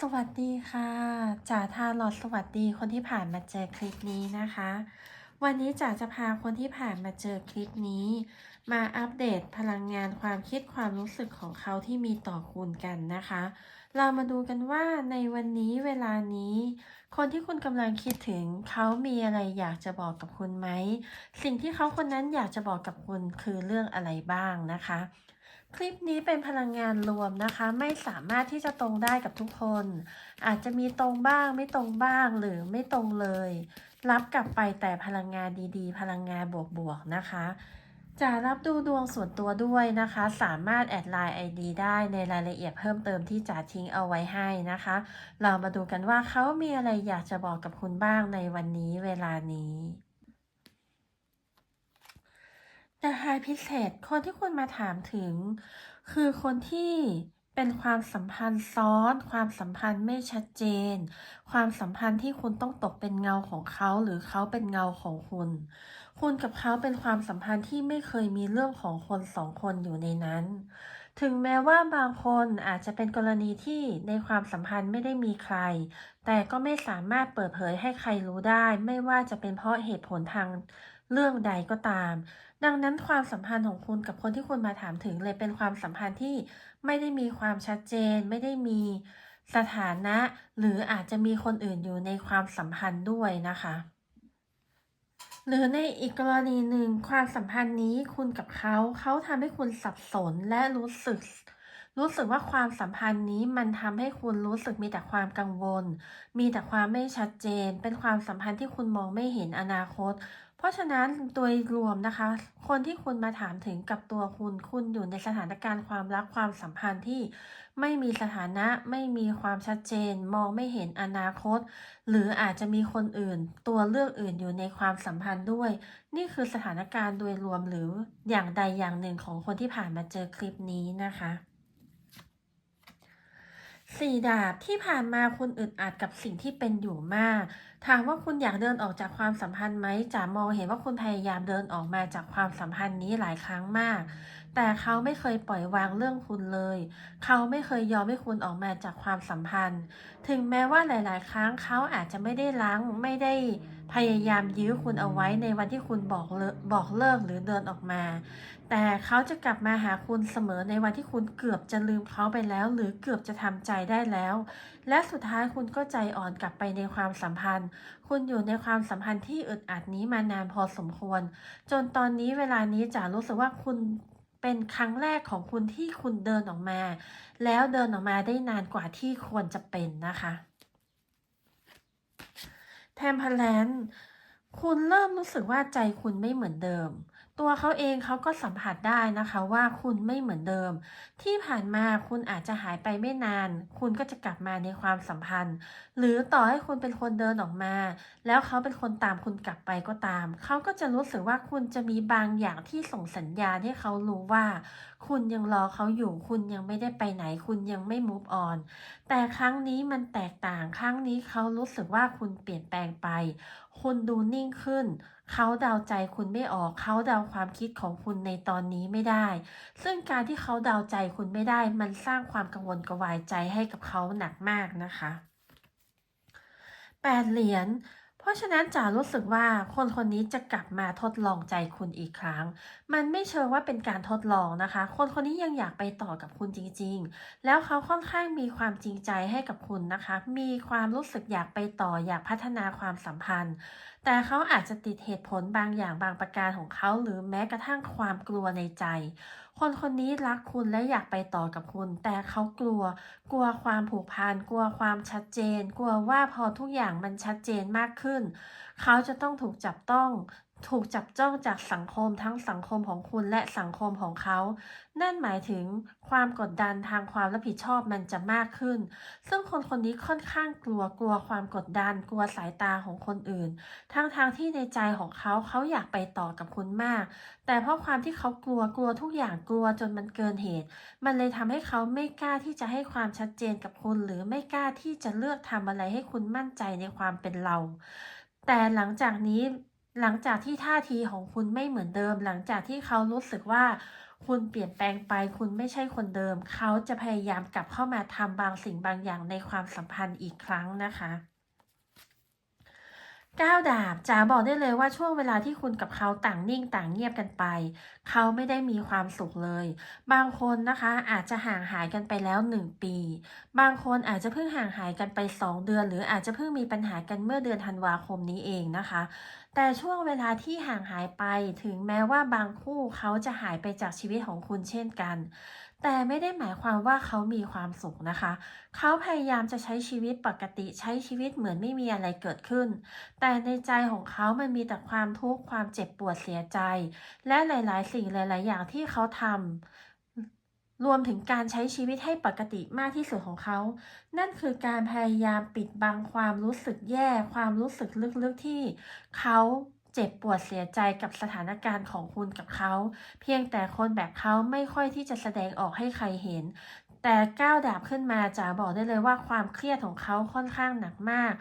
สวัสดีค่ะจ๋าทาหลอดสวัสดีคนที่ผ่านมาเจอคลิปนี้นะคะ วันนี้จ๋าจะพาคนที่ผ่านมาเจอคลิปนี้ มาอัปเดตพลังงานความคิดความรู้สึกของเขาที่มีต่อคุณกันนะคะ เรามาดูกันว่าในวันนี้เวลานี้ คนที่คุณกำลังคิดถึงเขามีอะไรอยากจะบอกกับคุณไหม สิ่งที่เขาคนนั้นอยากจะบอกกับคุณคือเรื่องอะไรบ้างนะคะ คลิปนี้เป็นพลังงานรวมนะคะ ไม่สามารถที่จะตรงได้กับทุกคน อาจจะมีตรงบ้างไม่ตรงบ้างหรือไม่ตรงเลย รับกลับไปแต่พลังงานดีๆ พลังงานบวกๆนะคะ จะรับดูดวงส่วนตัวด้วยนะคะ สามารถแอดไลน์ ID ได้ในรายละเอียดเพิ่มเติมที่จะทิ้งเอาไว้ให้นะคะ เรามาดูกันว่าเขามีอะไรอยากจะบอกกับคุณบ้างในวันนี้เวลานี้ แต่ไฮพิเศษคนที่คุณมาถามถึง คือคนที่เป็นความสัมพันธ์ซ้อน ความสัมพันธ์ไม่ชัดเจน ความสัมพันธ์ที่คุณต้องตกเป็นเงาของเขาหรือเขาเป็นเงาของคุณ คุณกับเขาเป็นความสัมพันธ์ที่ไม่เคยมีเรื่องของคนสองคนอยู่ในนั้น ถึงแม้ว่าบางคนอาจจะเป็นกรณีที่ในความสัมพันธ์ไม่ได้มีใคร แต่ก็ไม่สามารถเปิดเผยให้ใครรู้ได้ ไม่ว่าจะเป็นเพราะเหตุผลทาง เรื่องใดก็ตาม ดังนั้นความสัมพันธ์ของคุณกับคนที่คุณมาถามถึงเลยเป็นความสัมพันธ์ที่ไม่ได้มีความชัดเจน ไม่ได้มีสถานะ หรืออาจจะมีคนอื่นอยู่ในความสัมพันธ์ด้วยนะคะหรือในอีกกรณีหนึ่งความสัมพันธ์นี้คุณกับเขาเขาทำให้คุณสับสนและรู้สึก รู้สึกว่าความสัมพันธ์นี้มันทำให้คุณรู้สึกมีแต่ความกังวล มีแต่ความไม่ชัดเจน เป็นความสัมพันธ์ที่คุณมองไม่เห็นอนาคต เพราะฉะนั้นโดยรวมนะคะ คนที่คุณมาถามถึงกับตัวคุณ คุณอยู่ในสถานการณ์ความรักความสัมพันธ์ที่ไม่มีสถานะไม่มีความชัดเจน มองไม่เห็นอนาคต หรืออาจจะมีคนอื่น ตัวเลือกอื่นอยู่ในความสัมพันธ์ด้วย นี่คือสถานการณ์โดยรวมหรืออย่างใดอย่างหนึ่งของคนที่ผ่านมาเจอคลิปนี้นะคะ สี่ดาบที่ผ่านมาคุณอึดอัดกับสิ่งที่เป็นอยู่มาก ถามว่าคุณอยากเดินออกจากความสัมพันธ์ไหมจ๋ามองเห็นว่าคุณพยายามเดินออกมาจากความสัมพันธ์นี้หลายครั้งมาก แต่เขาไม่เคยปล่อยวางเรื่องคุณเลย เขาไม่เคยยอมให้คุณออกมาจากความสัมพันธ์ ถึงแม้ว่าหลาย ๆ ครั้งเขาอาจจะไม่ได้ล้างไม่ได้พยายามยื้อคุณเอาไว้ในวันที่คุณบอกเลิกบอกเลิกหรือเดินออกมา แต่เขาจะกลับมาหาคุณเสมอในวันที่คุณเกือบจะลืมเขาไปแล้ว หรือเกือบจะทำใจได้แล้ว และสุดท้ายคุณก็ใจอ่อนกลับไปในความสัมพันธ์ คุณอยู่ในความสัมพันธ์ที่อึดอัดนี้มานานพอสมควร จนตอนนี้เวลานี้จ๋ารู้สึกว่าคุณ เป็นครั้งแรกของคุณที่คุณเดินออกมา แล้วเดินออกมาได้นานกว่าที่ควรจะเป็นนะคะแทมพลนคุณเริ่มรู้สึกว่าใจคุณไม่เหมือนเดิม ตัวเขาเองเขาก็สัมผัสได้นะคะว่าคุณไม่เหมือนเดิม ที่ผ่านมาคุณอาจจะหายไปไม่นาน คุณก็จะกลับมาในความสัมพันธ์ หรือต่อให้คุณเป็นคนเดินออกมา แล้วเขาเป็นคนตามคุณกลับไปก็ตาม เขาก็จะรู้สึกว่าคุณจะมีบางอย่างที่ส่งสัญญาณให้เขารู้ว่า คุณยังรอเขาอยู่ คุณยังไม่ได้ไปไหน คุณยังไม่ move on แต่ครั้งนี้มันแตกต่างครั้งนี้เขารู้สึกว่าคุณเปลี่ยนแปลงไป คุณดูนิ่งขึ้น เขาเดาใจคุณไม่ออก เขาเดาความคิดของคุณในตอนนี้ไม่ได้ ซึ่งการที่เขาเดาใจคุณไม่ได้ มันสร้างความกังวลกวายใจให้กับเขาหนักมากนะคะแปดเหรียญ ราะฉะนั้นจ๋ารู้สึกว่าคนคนนี้จะกลับมาทดลองใจคุณอีกครั้ง มันไม่เชิงว่าเป็นการทดลองนะคะ คนคนนี้ยังอยากไปต่อกับคุณจริง ๆ แล้วเขาค่อนข้างมีความจริงใจให้กับคุณนะคะ มีความรู้สึกอยากไปต่ออยากพัฒนาความสัมพันธ์ แต่เขาอาจจะติดเหตุผลบางอย่างบางประการของเขาหรือแม้กระทั่งความกลัวในใจ คนคนนี้รักคุณและอยากไปต่อกับคุณ แต่เขากลัว กลัวความผูกพันกลัวความชัดเจน กลัวว่าพอทุกอย่างมันชัดเจนมากขึ้น เขาจะต้องถูกจับต้อง ถูกจับจ้องจากสังคมทั้งสังคมของคุณและสังคมของเขา นั่นหมายถึงความกดดันทางความรับผิดชอบมันจะมากขึ้น ซึ่งคนคนนี้ค่อนข้างกลัวกลัวความกดดัน กลัวสายตาของคนอื่น ทั้งทางที่ในใจของเขาเขาอยากไปต่อกับคุณมาก แต่เพราะความที่เขากลัวกลัวทุกอย่างกลัวจนมันเกินเหตุ มันเลยทำให้เขาไม่กล้าที่จะให้ความชัดเจนกับคุณ หรือไม่กล้าที่จะเลือกทำอะไรให้คุณมั่นใจในความเป็นเรา แต่หลังจากนี้ หลังจากที่ท่าทีของคุณไม่เหมือนเดิม หลังจากที่เขารู้สึกว่าคุณเปลี่ยนแปลงไป คุณไม่ใช่คนเดิม เขาจะพยายามกลับเข้ามาทำบางสิ่งบางอย่างในความสัมพันธ์อีกครั้งนะคะ ก้าวดาบจ๋าบอกได้เลยว่าช่วงเวลาที่คุณกับเขาต่างนิ่งต่างเงียบกันไป เขาไม่ได้มีความสุขเลย บางคนนะคะอาจจะห่างหายกันไปแล้วหนึ่งปี บางคนอาจจะเพิ่งห่างหายกันไปสองเดือน หรืออาจจะเพิ่งมีปัญหากันเมื่อเดือนธันวาคมนี้เองนะคะ แต่ช่วงเวลาที่ห่างหายไปถึงแม้ว่าบางคู่เขาจะหายไปจากชีวิตของคุณเช่นกัน แต่ไม่ได้หมายความว่าเขามีความสุขนะคะ เขาพยายามจะใช้ชีวิตปกติใช้ชีวิตเหมือนไม่มีอะไรเกิดขึ้น แต่ในใจของเขามันมีแต่ความทุกข์ความเจ็บปวดเสียใจ และหลาย ๆ สิ่งหลาย ๆ อย่างที่เขาทำรวมถึงการใช้ชีวิตให้ปกติมากที่สุดของเขา นั่นคือการพยายามปิดบังความรู้สึกแย่ ความรู้สึกลึกๆที่เขา เจ็บปวดเสียใจกับสถานการณ์ของคุณกับเขา เพียงแต่คนแบบเขาไม่ค่อยที่จะแสดงออกให้ใครเห็น แต่ก้าวดาบขึ้นมาจ๋าบอกได้เลยว่าความเครียดของเขาค่อนข้างหนักมาก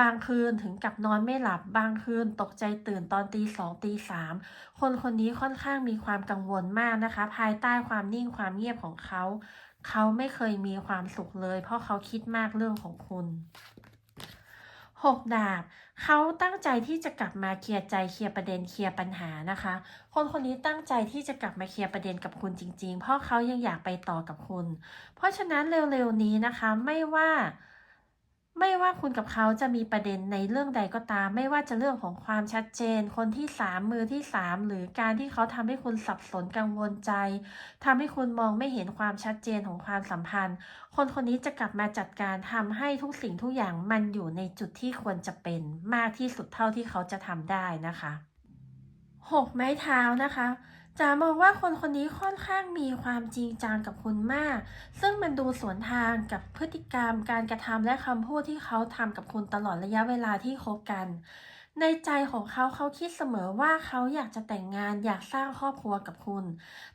บางคืนถึงกับนอนไม่หลับ บางคืนตกใจตื่นตอนตีสองตีสามคนคนนี้ค่อนข้างมีความกังวลมากนะคะ ภายใต้ความนิ่งความเงียบของเขาเขาไม่เคยมีความสุขเลย เพราะเขาคิดมากเรื่องของคุณหกดาบ เขาตั้งใจที่จะกลับมาเคลียร์ใจเคลียร์ประเด็นเคลียร์ปัญหานะคะ คนคนนี้ตั้งใจที่จะกลับมาเคลียร์ประเด็นกับคุณจริง ๆ เพราะเขายังอยากไปต่อกับคุณ เพราะฉะนั้นเร็วๆนี้นะคะไม่ว่า ไม่ว่าคุณกับเขาจะมีประเด็นในเรื่องใดก็ตาม ไม่ว่าจะเรื่องของความชัดเจน คนที่สามมือที่สามหรือการที่เขาทำให้คุณสับสนกังวลใจทำให้คุณมองไม่เห็นความชัดเจนของความสัมพันธ์ คนคนนี้จะกลับมาจัดการทำให้ทุกสิ่งทุกอย่างมันอยู่ในจุดที่ควรจะเป็นมากที่สุดเท่าที่เขาจะทำได้นะคะหกไม้เท้านะคะ จ๋ามองว่าคนคนนี้ค่อนข้างมีความจริงจังกับคุณมาก ซึ่งมันดูสวนทางกับพฤติกรรม การกระทำและคำพูดที่เขาทำกับคุณตลอดระยะเวลาที่คบกัน ในใจของเขาเขาคิดเสมอว่าเขาอยากจะแต่งงานอยากสร้างครอบครัวกับคุณ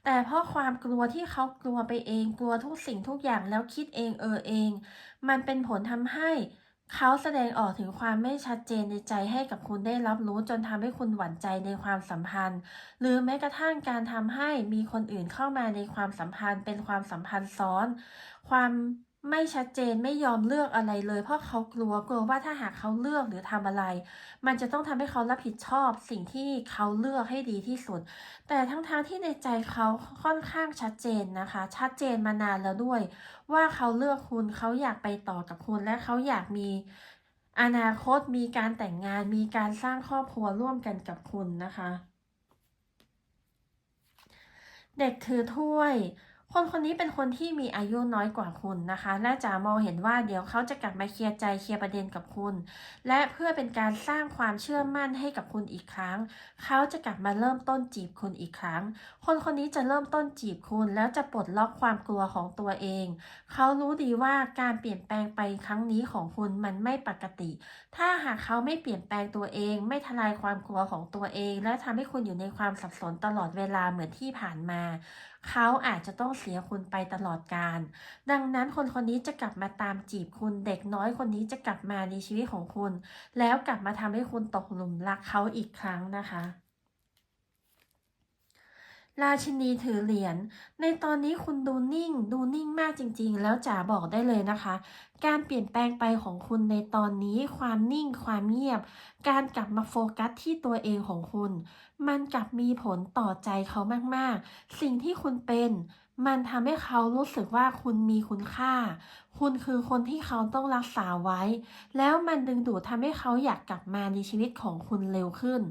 แต่เพราะความกลัวที่เขากลัวไปเองกลัวทุกสิ่งทุกอย่างแล้วคิดเองเออเอง มันเป็นผลทำให้ เขาแสดงออกถึงความไม่ชัดเจนในใจให้กับคุณได้รับรู้จนทำให้คุณหวั่นใจในความสัมพันธ์ หรือแม้กระทั่งการทำให้มีคนอื่นเข้ามาในความสัมพันธ์ เป็นความสัมพันธ์ซ้อน ความ ไม่ชัดเจนไม่ยอมเลือกอะไรเลย เพราะเขากลัวกลัวว่าถ้าหากเขาเลือกหรือทำอะไร มันจะต้องทำให้เขารับผิดชอบสิ่งที่เขาเลือกให้ดีที่สุด แต่ทั้งๆทที่ในใจเขาค่อนข้างชัดเจนนะคะ ชัดเจนมานานแล้วด้วย ว่าเขาเลือกคุณเขาอยากไปต่อกับคุณและเขาอยากมีอนาคตมีการแต่งงานมีการสร้างครอบครัวร่วมกันกับคุณนะคะ เด็กถือถ้วย คนคนนี้เป็นคนที่มีอายุน้อยกว่าคุณนะคะและจ๋ามองเห็นว่าเดี๋ยวเขาจะกลับมาเคลียร์ใจเคลียร์ประเด็นกับคุณ และเพื่อเป็นการสร้างความเชื่อมั่นให้กับคุณอีกครั้ง เขาจะกลับมาเริ่มต้นจีบคุณอีกครั้ง คนคนนี้จะเริ่มต้นจีบคุณ แล้วจะปลดล็อกความกลัวของตัวเอง เขารู้ดีว่าการเปลี่ยนแปลงไปครั้งนี้ของคุณมันไม่ปกติ ถ้าหากเขาไม่เปลี่ยนแปลงตัวเอง ไม่ทลายความกลัวของตัวเอง และทำให้คุณอยู่ในความสับสนตลอดเวลาเหมือนที่ผ่านมา เขาอาจจะต้องเสียคุณไปตลอดกาลดังนั้นคนคนนี้จะกลับมาตามจีบคุณเด็กน้อยคนนี้จะกลับมาในชีวิตของคุณ แล้วกลับมาทำให้คุณตกหลุมรักเขาอีกครั้งนะคะราชินีถือเหรียญ ในตอนนี้คุณดูนิ่ง ดูนิ่งมากจริง ๆ แล้วจ๋าบอกได้เลยนะคะ การเปลี่ยนแปลงไปของคุณในตอนนี้ ความนิ่ง ความเงียบ การกลับมาโฟกัสที่ตัวเองของคุณ มันกลับมีผลต่อใจเขามากๆ สิ่งที่คุณเป็น มันทำให้เขารู้สึกว่าคุณมีคุณค่า คุณคือคนที่เขาต้องรักษาไว้ แล้วมันดึงดูดทำให้เขาอยากกลับมาในชีวิตของคุณเร็วขึ้น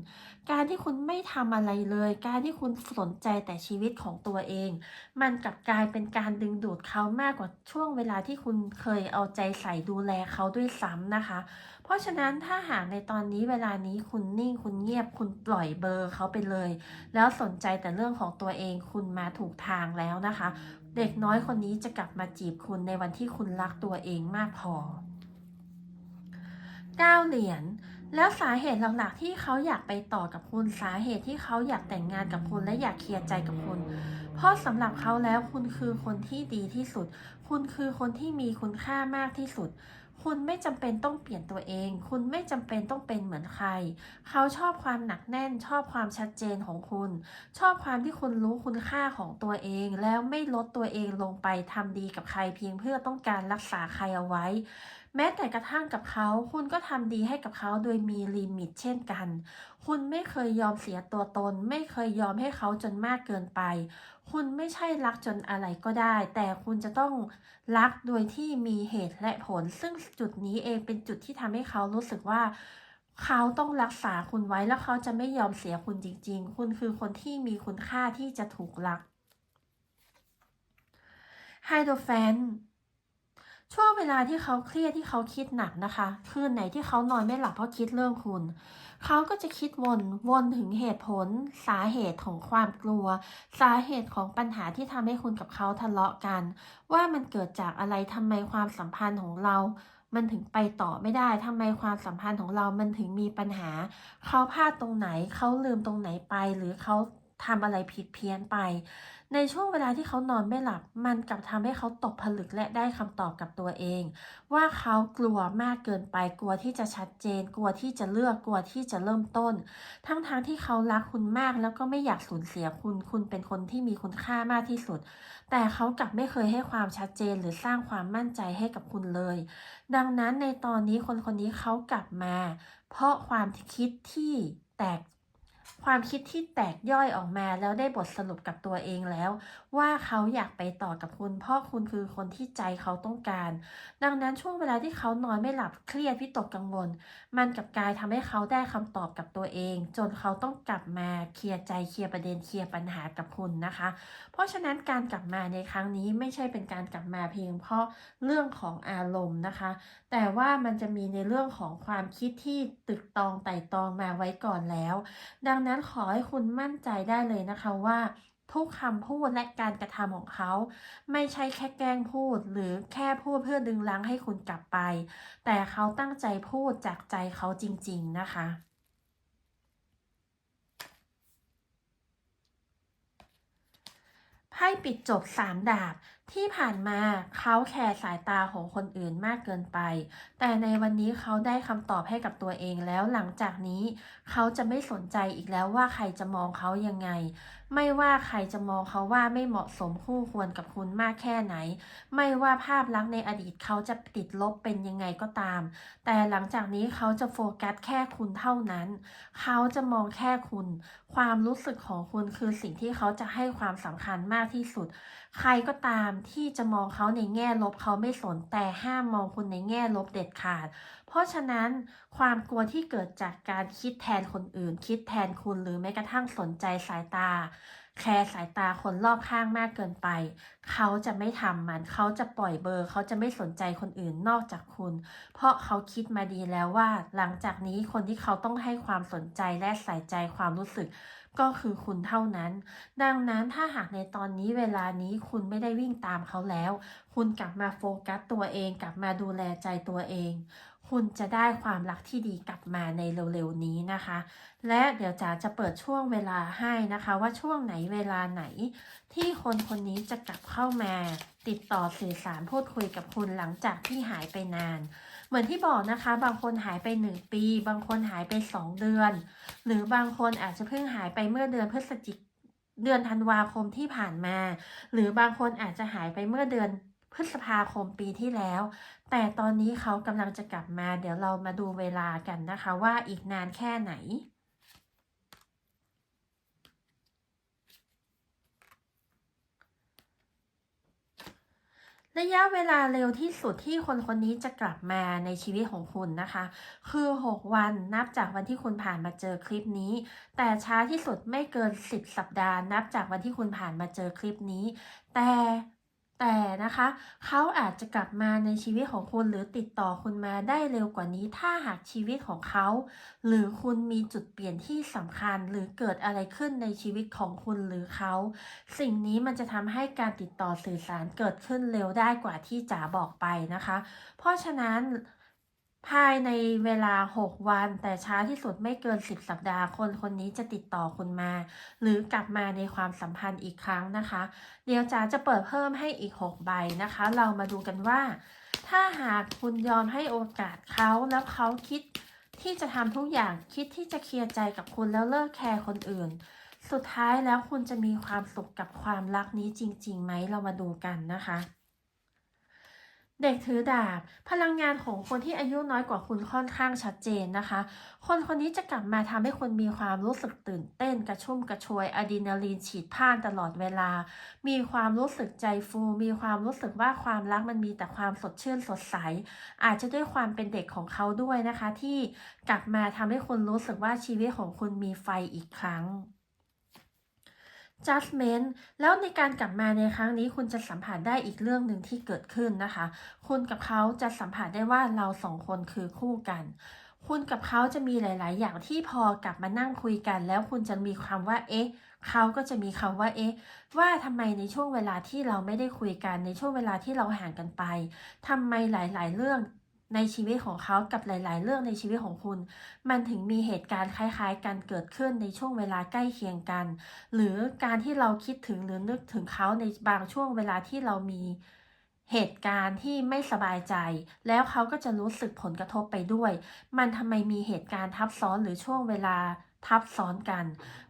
การที่คุณไม่ทำอะไรเลย การที่คุณสนใจแต่ชีวิตของตัวเอง มันกลับกลายเป็นการดึงดูดเขามากกว่าช่วงเวลาที่คุณเคยเอาใจใส่ดูแลเขาด้วยซ้ำนะคะ เพราะฉะนั้นถ้าหากในตอนนี้เวลานี้คุณนิ่งคุณเงียบคุณปล่อยเบอร์เขาไปเลย แล้วสนใจแต่เรื่องของตัวเองคุณมาถูกทางแล้วนะคะ เด็กน้อยคนนี้จะกลับมาจีบคุณในวันที่คุณรักตัวเองมากพอ9เหรียญแล้วสาเหตุหลักๆที่เขาอยากไปต่อกับคุณสาเหตุที่เขาอยากแต่งงานกับคุณและอยากเคลียร์ใจกับคุณ เพราะสำหรับเขาแล้วคุณคือคนที่ดีที่สุด คุณคือคนที่มีคุณค่ามากที่สุด คุณไม่จำเป็นต้องเปลี่ยนตัวเอง คุณไม่จำเป็นต้องเป็นเหมือนใคร เขาชอบความหนักแน่น ชอบความชัดเจนของคุณ ชอบความที่คุณรู้คุณค่าของตัวเอง แล้วไม่ลดตัวเองลงไปทำดีกับใครเพียงเพื่อต้องการรักษาใครเอาไว้ แม้แต่กระทั่งกับเขา คุณก็ทำดีให้กับเขาโดยมีลิมิตเช่นกัน คุณไม่เคยยอมเสียตัวตน ไม่เคยยอมให้เขาจนมากเกินไป คุณไม่ใช่รักจนอะไรก็ได้ แต่คุณจะต้องรักโดยที่มีเหตุและผล ซึ่งจุดนี้เองเป็นจุดที่ทำให้เขารู้สึกว่า เขาต้องรักษาคุณไว้แล้วเขาจะไม่ยอมเสียคุณจริง ๆ คุณคือคนที่มีคุณค่าที่จะถูกรักไฮโดรแฟนช่วงเวลาที่เขาเครียดที่เขาคิดหนักนะคะ คืนไหนที่เขานอนไม่หลับเพราะคิดเรื่องคุณ เขาก็จะคิดวนวนถึงเหตุผล สาเหตุของความกลัว สาเหตุของปัญหาที่ทำให้คุณกับเขาทะเลาะกัน ว่ามันเกิดจากอะไรทำไมความสัมพันธ์ของเรามันถึงไปต่อไม่ได้ทำไมความสัมพันธ์ของเรามันถึงมีปัญหา เขาพลาดตรงไหน เขาลืมตรงไหนไป หรือเขาทำอะไรผิดเพี้ยนไป ในช่วงเวลาที่เขานอนไม่หลับ มันกลับทำให้เขาตกผลึกและได้คำตอบกับตัวเอง ว่าเขากลัวมากเกินไปกลัวที่จะชัดเจน กลัวที่จะเลือกกลัวที่จะเริ่มต้น ทั้งๆทที่เขารักคุณมาก แล้วก็ไม่อยากสูญเสียคุณ คุณเป็นคนที่มีคุณค่ามากที่สุด แต่เขากลับไม่เคยให้ความชัดเจนหรือสร้างความมั่นใจให้กับคุณเลย ดังนั้นในตอนนี้คนคนนี้เขากลับมา เพราะความคิดที่แตก ความคิดที่แตกย่อยออกมาแล้วได้บทสรุปกับตัวเองแล้วว่าเขาอยากไปต่อกับคุณ เพราะคุณคือคนที่ใจเขาต้องการ ดังนั้นช่วงเวลาที่เขานอนไม่หลับเครียดวิตกกังวล มันกับกายทำให้เขาได้คำตอบกับตัวเอง จนเขาต้องกลับมาเคลียร์ใจเคลียร์ประเด็นเคลียร์ปัญหากับคุณนะคะ เพราะฉะนั้นการกลับมาในครั้งนี้ไม่ใช่เป็นการกลับมาเพียงเพราะเรื่องของอารมณ์นะคะ แต่ว่ามันจะมีในเรื่องของความคิดที่ตึกตองไต่ตองมาไว้ก่อนแล้ว ดังนั้นขอให้คุณมั่นใจได้เลยนะคะว่า ทุกคำพูดและการกระทำของเขา ไม่ใช่แค่แกล้งพูด หรือแค่พูดเพื่อดึงรั้งให้คุณกลับไป แต่เขาตั้งใจพูดจากใจเขาจริง ๆ นะคะไพ่ปิดจบสามดาบที่ผ่านมาเขาแคร์สายตาของคนอื่นมากเกินไป แต่ในวันนี้เขาได้คำตอบให้กับตัวเองแล้วหลังจากนี้ เขาจะไม่สนใจอีกแล้วว่าใครจะมองเขายังไงไม่ว่าใครจะมองเขาว่าไม่เหมาะสมคู่ควรกับคุณมากแค่ไหน ไม่ว่าภาพลักษณ์ในอดีตเขาจะติดลบเป็นยังไงก็ตาม แต่หลังจากนี้เขาจะโฟกัสแค่คุณเท่านั้น เขาจะมองแค่คุณ ความรู้สึกของคุณคือสิ่งที่เขาจะให้ความสำคัญมากที่สุด ใครก็ตามที่จะมองเขาในแง่ลบเขาไม่สนแต่ห้ามมองคุณในแง่ลบเด็ดขาด เพราะฉะนั้นความกลัวที่เกิดจากการคิดแทนคนอื่น คิดแทนคุณหรือแม้กระทั่งสนใจสายตา แคร์สายตาคนรอบข้างมากเกินไป เขาจะไม่ทำมัน เขาจะปล่อยเบอร์ เขาจะไม่สนใจคนอื่นนอกจากคุณ เพราะเขาคิดมาดีแล้วว่า หลังจากนี้คนที่เขาต้องให้ความสนใจและใส่ใจความรู้สึกก็คือคุณเท่านั้น ดังนั้นถ้าหากในตอนนี้เวลานี้คุณไม่ได้วิ่งตามเขาแล้ว คุณกลับมาโฟกัสตัวเอง กลับมาดูแลใจตัวเอง คุณจะได้ความรักที่ดีกลับมาในเร็วๆนี้นะคะ และเดี๋ยวจ๋าจะเปิดช่วงเวลาให้นะคะ ว่าช่วงไหนเวลาไหน ที่คนคนนี้จะกลับเข้ามา ติดต่อสื่อสารพูดคุยกับคุณหลังจากที่หายไปนาน เหมือนที่บอกนะคะ บางคนหายไปหนึ่งปี บางคนหายไปสองเดือน หรือบางคนอาจจะเพิ่งหายไปเมื่อเดือนพฤศจิกเดือนธันวาคมที่ผ่านมา หรือบางคนอาจจะหายไปเมื่อเดือน พฤษภาคมปีที่แล้ว แต่ตอนนี้เขากำลังจะกลับมา เดี๋ยวเรามาดูเวลากันนะคะว่าอีกนานแค่ไหนระยะเวลาเร็วที่สุดที่คนคนนี้จะกลับมาในชีวิตของคุณนะคะ คือ 6 วันนับจากวันที่คุณผ่านมาเจอคลิปนี้ แต่ช้าที่สุดไม่เกิน 10 สัปดาห์ นับจากวันที่คุณผ่านมาเจอคลิปนี้ แต่ แต่นะคะเขาอาจจะกลับมาในชีวิตของคุณหรือติดต่อคุณมาได้เร็วกว่านี้ ถ้าหากชีวิตของเขา หรือคุณมีจุดเปลี่ยนที่สำคัญหรือเกิดอะไรขึ้นในชีวิตของคุณหรือเขา สิ่งนี้มันจะทำให้การติดต่อสื่อสารเกิดขึ้นเร็วได้กว่าที่จ๋าบอกไปนะคะ เพราะฉะนั้น ภายในเวลา 6 วัน แต่ช้าที่สุดไม่เกิน 10 สัปดาห์ คนคนนี้จะติดต่อคุณมา หรือกลับมาในความสัมพันธ์อีกครั้งนะคะ เดี๋ยวจ๋าจะเปิดเพิ่มให้อีก 6 ใบนะคะ เรามาดูกันว่า ถ้าหากคุณยอมให้โอกาสเขาแล้วเขาคิดที่จะทำทุกอย่างคิดที่จะเคลียร์ใจกับคุณแล้วเลิกแคร์คนอื่น สุดท้ายแล้วคุณจะมีความสุขกับความรักนี้จริงๆไหมเรามาดูกันนะคะ เด็กถือดาบ พลังงานของคนที่อายุน้อยกว่าคุณค่อนข้างชัดเจนนะคะ คนคนนี้จะกลับมาทำให้คุณมีความรู้สึกตื่นเต้นกระชุ่มกระชวยอะดรีนาลีนฉีดพ่านตลอดเวลา มีความรู้สึกใจฟู มีความรู้สึกว่าความรักมันมีแต่ความสดชื่นสดใส อาจจะด้วยความเป็นเด็กของเขาด้วยนะคะ ที่กลับมาทำให้คุณรู้สึกว่าชีวิตของคุณมีไฟอีกครั้ง judgment แล้วในการกลับมาในครั้งนี้คุณจะสัมผัสได้อีกเรื่องหนึ่งที่เกิดขึ้นนะคะ คุณกับเขาจะสัมผัสได้ว่าเราสองคนคือคู่กัน คุณกับเขาจะมีหลาย ๆ อย่างที่พอกลับมานั่งคุยกัน แล้วคุณจะมีความว่า เอ๊ะเขาก็จะมีคำว่าเอ๊ะว่าทำไมในช่วงเวลาที่เราไม่ได้คุยกันในช่วงเวลาที่เราห่างกันไปทำไมหลาย ๆ เรื่อง ในชีวิตของเขากับหลาย ๆ เรื่องในชีวิตของคุณ มันถึงมีเหตุการณ์คล้าย ๆ กันเกิดขึ้นในช่วงเวลาใกล้เคียงกัน หรือการที่เราคิดถึงหรือนึกถึงเขาในบางช่วงเวลาที่เรามีเหตุการณ์ที่ไม่สบายใจ แล้วเขาก็จะรู้สึกผลกระทบไปด้วย มันทำไมมีเหตุการณ์ทับซ้อนหรือช่วงเวลาทับซ้อนกัน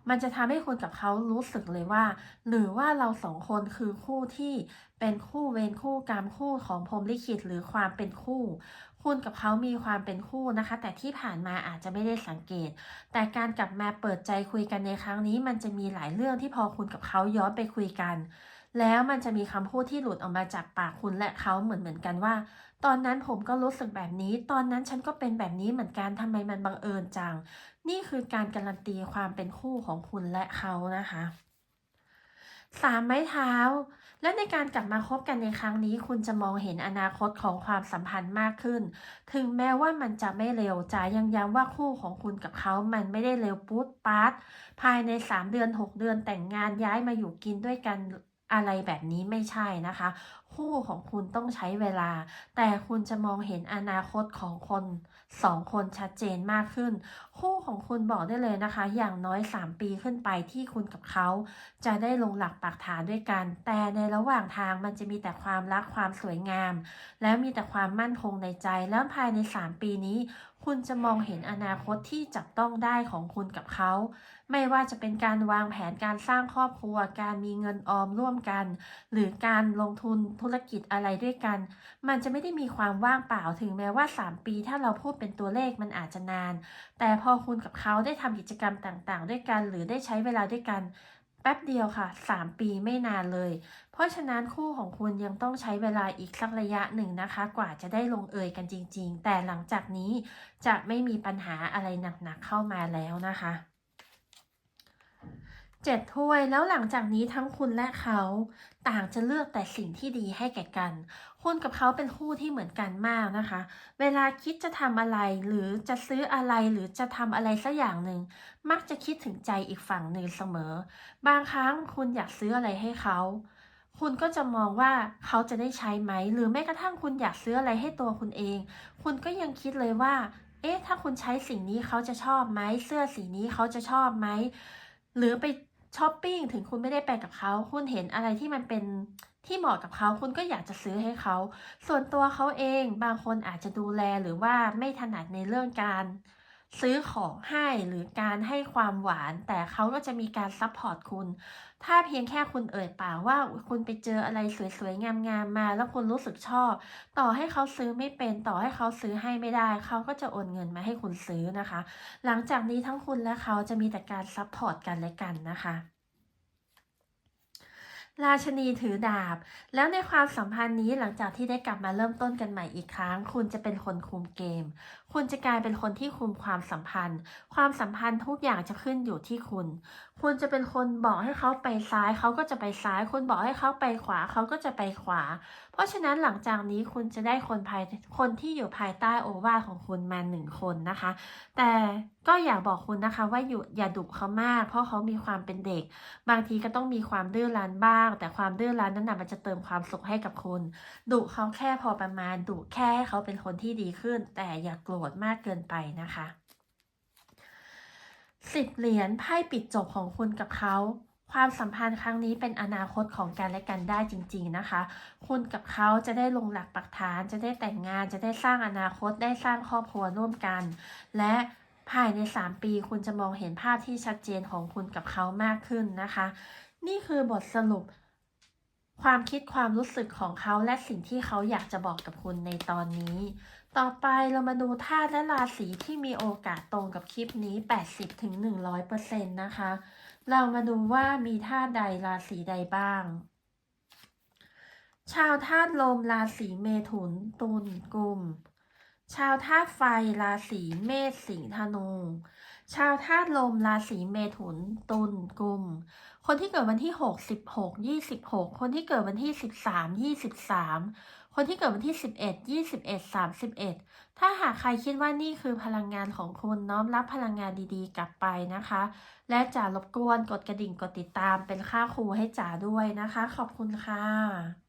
มันจะทำให้คุณกับเขารู้สึกเลยว่า หรือว่าเราสองคนคือคู่ที่เป็นคู่เวรคู่กรรมคู่ของพรมลิขิตหรือความเป็นคู่ คุณกับเขามีความเป็นคู่นะคะ แต่ที่ผ่านมาอาจจะไม่ได้สังเกต แต่การกลับมาเปิดใจคุยกันในครั้งนี้ มันจะมีหลายเรื่องที่พอคุณกับเขาย้อนไปคุยกัน แล้วมันจะมีคำพูดที่หลุดออกมาจากปากคุณและเขาเหมือนเหมือนกันว่า ตอนนั้นผมก็รู้สึกแบบนี้ ตอนนั้นฉันก็เป็นแบบนี้เหมือนกันทำไมมันบังเอิญจัง นี่คือการการันตีความเป็นคู่ของคุณและเขานะคะสามไม้เท้า และในการกลับมาคบกันในครั้งนี้ คุณจะมองเห็นอนาคตของความสัมพันธ์มากขึ้น ถึงแม้ว่ามันจะไม่เร็วจ๋ายังย้ำว่าคู่ของคุณกับเขามันไม่ได้เร็วปุ๊บปั๊ดภายใน 3 เดือน 6 เดือนแต่งงานย้ายมาอยู่กินด้วยกัน อะไรแบบนี้ไม่ใช่นะคะ คู่ของคุณต้องใช้เวลา แต่คุณจะมองเห็นอนาคตของคนสองคนชัดเจนมากขึ้น คู่ของคุณบอกได้เลยนะคะ อย่างน้อย 3 ปีขึ้นไปที่คุณกับเขา จะได้ลงหลักปักฐานด้วยกัน แต่ในระหว่างทางมันจะมีแต่ความรักความสวยงาม แล้วมีแต่ความมั่นคงในใจแล้วภายใน 3 ปีนี้ คุณจะมองเห็นอนาคตที่จับต้องได้ของคุณกับเขา ไม่ว่าจะเป็นการวางแผนการสร้างครอบครัว การมีเงินออมร่วมกัน หรือการลงทุนธุรกิจอะไรด้วยกัน มันจะไม่ได้มีความว่างเปล่าถึงแม้ว่า 3 ปี ถ้าเราพูดเป็นตัวเลขมันอาจจะนาน แต่พอคุณกับเขาได้ทำกิจกรรมต่างๆ ด้วยกัน หรือได้ใช้เวลาด้วยกัน แป๊บเดียวค่ะ 3 ปีไม่นานเลย เพราะฉะนั้นคู่ของคุณยังต้องใช้เวลาอีกสักระยะหนึ่งนะคะ กว่าจะได้ลงเอยกันจริง ๆ แต่หลังจากนี้จะไม่มีปัญหาอะไรหนักๆเข้ามาแล้วนะคะเจ็ดถ้วยแล้วหลังจากนี้ทั้งคุณและเขา ต่างจะเลือกแต่สิ่งที่ดีให้แก่กัน คุณกับเขาเป็นคู่ที่เหมือนกันมากนะคะ เวลาคิดจะทำอะไรหรือจะซื้ออะไรหรือจะทำอะไรสักอย่างหนึ่ง มักจะคิดถึงใจอีกฝั่งหนึ่งเสมอ บางครั้งคุณอยากซื้ออะไรให้เขา คุณก็จะมองว่าเขาจะได้ใช้ไหม หรือแม้กระทั่งคุณอยากซื้ออะไรให้ตัวคุณเอง คุณก็ยังคิดเลยว่า เอ๊ะ ถ้าคุณใช้สิ่งนี้เขาจะชอบไหม เสื้อสีนี้เขาจะชอบไหม หรือไปช้อปปิ้งถึงคุณไม่ได้ไปกับเขา คุณเห็นอะไรที่มันเป็น ที่เหมาะกับเขาคุณก็อยากจะซื้อให้เขา ส่วนตัวเขาเองบางคนอาจจะดูแลหรือว่าไม่ถนัดในเรื่องการซื้อของให้หรือการให้ความหวาน แต่เขาก็จะมีการซัพพอร์ตคุณ ถ้าเพียงแค่คุณเอ่ยปากว่าคุณไปเจออะไรสวยๆ งามๆ มา แล้วคุณรู้สึกชอบ ต่อให้เขาซื้อไม่เป็น ต่อให้เขาซื้อให้ไม่ได้ เขาก็จะโอนเงินมาให้คุณซื้อนะคะ หลังจากนี้ทั้งคุณและเขาจะมีแต่การซัพพอร์ตกันและกันนะคะ ราชนีถือดาบ แล้วในความสัมพันธ์นี้หลังจากที่ได้กลับมาเริ่มต้นกันใหม่อีกครั้ง คุณจะเป็นคนคุมเกม คุณจะกลายเป็นคนที่คุมความสัมพันธ์ ความสัมพันธ์ทุกอย่างจะขึ้นอยู่ที่คุณ คุณจะเป็นคนบอกให้เขาไปซ้าย เขาก็จะไปซ้าย คุณบอกให้เขาไปขวา เขาก็จะไปขวา ราะฉะนั้นหลังจากนี้คุณจะได้คนภายคนที่อยู่ภายใต้โอวาทของคุณมาหนึ่งคนนะคะ แต่ก็อยากบอกคุณนะคะ ว่าอยู่อย่าดุเขามาก เพราะเขามีความเป็นเด็ก บางทีก็ต้องมีความดื้อรั้นบ้าง แต่ความดื้อรั้นนั้นนะมันจะเติมความสุขให้กับคุณดุเขาแค่พอประมาณดุแค่ให้เขาเป็นคนที่ดีขึ้น แต่อย่ากโกรธมากเกินไปนะคะสิบเหรียญไพ่ปิดจบของคุณกับเขา ความสัมพันธ์ครั้งนี้เป็นอนาคตของกันและกันได้จริง ๆนะคะ คุณกับเขาจะได้ลงหลักปักฐาน จะได้แต่งงาน จะได้สร้างอนาคต ได้สร้างครอบครัวร่วมกัน และภายใน 3 ปีคุณจะมองเห็นภาพที่ชัดเจนของคุณกับเขามากขึ้นนะคะ นี่คือบทสรุป ความคิดความรู้สึกของเขาและสิ่งที่เขาอยากจะบอกกับคุณในตอนนี้ ต่อไปเรามาดูธาตุและราศีที่มีโอกาสตรงกับคลิปนี้ 80-100%นะคะ เรามาดูว่ามีธาตุใดราศีใดบ้าง ชาวธาตุลมราศีเมถุนตุลกุม ชาวธาตุไฟราศีเมษสิงห์ธนู ชาวธาตุลมราศีเมถุนตุลกุม คนที่เกิดวันที่ 6 16 26 คนที่เกิดวันที่ 13 23 คนที่เกิดวันที่ 11 21 31 ถ้าหากใครคิดว่านี่คือพลังงานของคุณน้อมรับพลังงานดีๆ กลับไปนะคะ และจ่ารบกวนกดกระดิ่งกดติดตามเป็นค่าครูให้จ่าด้วยนะคะ ขอบคุณค่ะ